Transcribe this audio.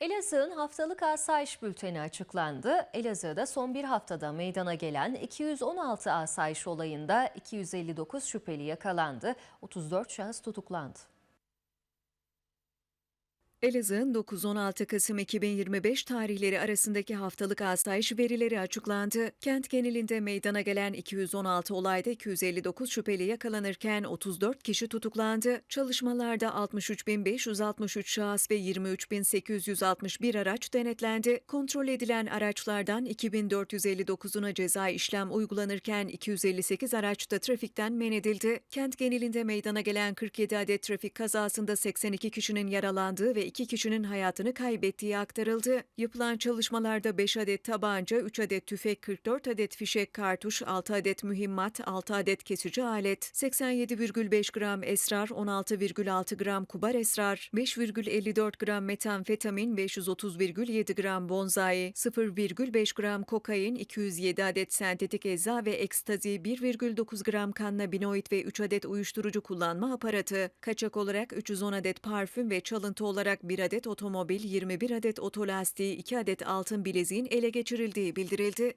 Elazığ'ın haftalık asayiş bülteni açıklandı. Elazığ'da son bir haftada meydana gelen 216 asayiş olayında 259 şüpheli yakalandı, 34 şahıs tutuklandı. Elazığ'ın 9-16 Kasım 2025 tarihleri arasındaki haftalık asayiş verileri açıklandı. Kent genelinde meydana gelen 216 olayda 259 şüpheli yakalanırken 34 kişi tutuklandı. Çalışmalarda 63.563 şahıs ve 23.861 araç denetlendi. Kontrol edilen araçlardan 2459'una ceza işlem uygulanırken 258 araç da trafikten men edildi. Kent genelinde meydana gelen 47 adet trafik kazasında 82 kişinin yaralandığı ve 2 kişinin hayatını kaybettiği aktarıldı. Yapılan çalışmalarda 5 adet tabanca, 3 adet tüfek, 44 adet fişek kartuş, 6 adet mühimmat, 6 adet kesici alet, 87,5 gram esrar, 16,6 gram kubar esrar, 5,54 gram metamfetamin, 530,7 gram bonzai, 0,5 gram kokain, 207 adet sentetik eza ve ekstazi, 1,9 gram kannabinoid ve 3 adet uyuşturucu kullanma aparatı, kaçak olarak 310 adet parfüm ve çalıntı olarak 1 adet otomobil, 21 adet otolastiği, 2 adet altın bileziğin ele geçirildiği bildirildi.